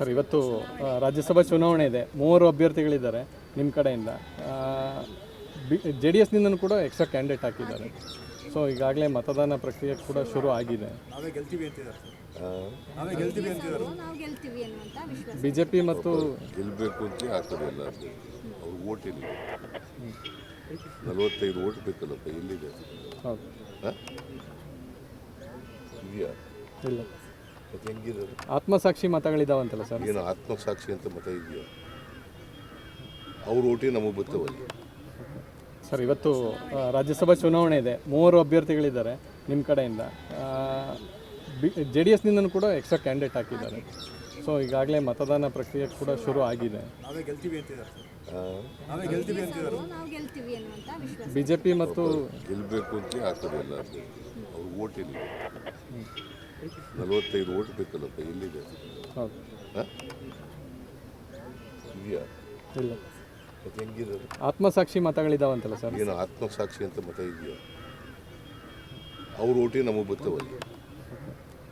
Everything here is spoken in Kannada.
ಸರ್ ಇವತ್ತು ರಾಜ್ಯಸಭಾ ಚುನಾವಣೆ ಇದೆ. ಮೂವರು ಅಭ್ಯರ್ಥಿಗಳಿದ್ದಾರೆ ನಿಮ್ಮ ಕಡೆಯಿಂದ. ಜೆ ಡಿ ಎಸ್ನಿಂದನೂ ಕೂಡ ಎಕ್ಸ್ಟ್ರಾ ಕ್ಯಾಂಡಿಡೇಟ್ ಹಾಕಿದ್ದಾರೆ. ಸೊ ಈಗಾಗಲೇ ಮತದಾನ ಪ್ರಕ್ರಿಯೆ ಕೂಡ ಶುರು ಆಗಿದೆ. ನಾವೇ ಗೆಲ್ತೀವಿ ಅಂತಿದ್ದಾರೆ ಸರ್. ನಾವೇ ಗೆಲ್ತೀವಿ ಅಂತಿದ್ದಾರೆ. ನಾವು ಗೆಲ್ತೀವಿ ಅನ್ನುವಂಥ ವಿಶ್ವಾಸ. ಬಿ ಜೆ ಪಿ ಮತ್ತು ಗೆಲ್ಲಬೇಕು ಅಂತ ಎಲ್ಲರಿಗೂ ಅವ್ರು ಓಟ್ ಇಲ್ಲ. ನಲವತ್ತೈದು ಓಟ್ ಬೇಕಲ್ಲಪ್ಪ ಎಲ್ಲಿದೆ? ಹೌದು? ಇದೆಯಾ? ಇಲ್ಲ. ಮತ್ತೆ ಹೆಂಗಿರೋದು? ಆತ್ಮಸಾಕ್ಷಿ ಮತಗಳಿದಾವಂತಲ್ಲ ಸರ್. ಏನು ಆತ್ಮಸಾಕ್ಷಿ ಅಂತ ಮತ ಇದೆಯೋ? ಅವ್ರ ಓಟಿ ನಮಗೆ ಬರ್ತಾವಲ್ಲಿ ಸರ್ ಇವತ್ತು ಆ, ರಾಜ್ಯಸಭಾ ಚುನಾವಣೆ ಇದೆ. ಮೂವರು ಅಭ್ಯರ್ಥಿಗಳಿದ್ದಾರೆ ನಿಮ್ಮ ಕಡೆಯಿಂದ. ಜೆ ಡಿ ಎಸ್ನಿಂದನೂ ಕೂಡ ಎಕ್ಸ್ಟ್ರಾ ಕ್ಯಾಂಡಿಡೇಟ್ ಹಾಕಿದ್ದಾರೆ. ಸೊ ಈಗಾಗಲೇ ಮತದಾನ ಪ್ರಕ್ರಿಯೆ ಕೂಡ ಶುರು ಆಗಿದೆ. ನಾವೇ ಗೆಲ್ತೀವಿ ಅಂತಿದ್ದಾರೆ ಸರ್. ಆ? ಗೆಲ್ತೀವಿ ಅಂತಿದ್ದಾರೆ. ನಾವು ಗೆಲ್ತೀವಿ ಅನ್ನುವಂಥ ವಿಶ್ವಾಸ. ಬಿ ಜೆ ಪಿ ಮತ್ತು ಗೆಲ್ಲಬೇಕು ಅಂತ ಹಾಕೋದು ಎಲ್ಲರಿಗೂ. ಅವ್ರ ಓಟ್ ಇಲ್ಲ. ನಲವತ್ತೈದು ಓಟ್ ಬೇಕಲ್ಲಪ್ಪ ಎಲ್ಲಿದೆ? ಇದೆಯಾ? ಇಲ್ಲ. ಮತ್ತೆ ಆತ್ಮಸಾಕ್ಷಿ ಮತಗಳಿದಾವಂತಲ್ಲ ಸರ್. ಏನು ಆತ್ಮಸಾಕ್ಷಿ ಅಂತ ಮತ ಇದೆಯಾ? ಅವ್ರ ಓಟಿ ನಮಗೆ ಬರ್ತಾವಲ್ಲಿ.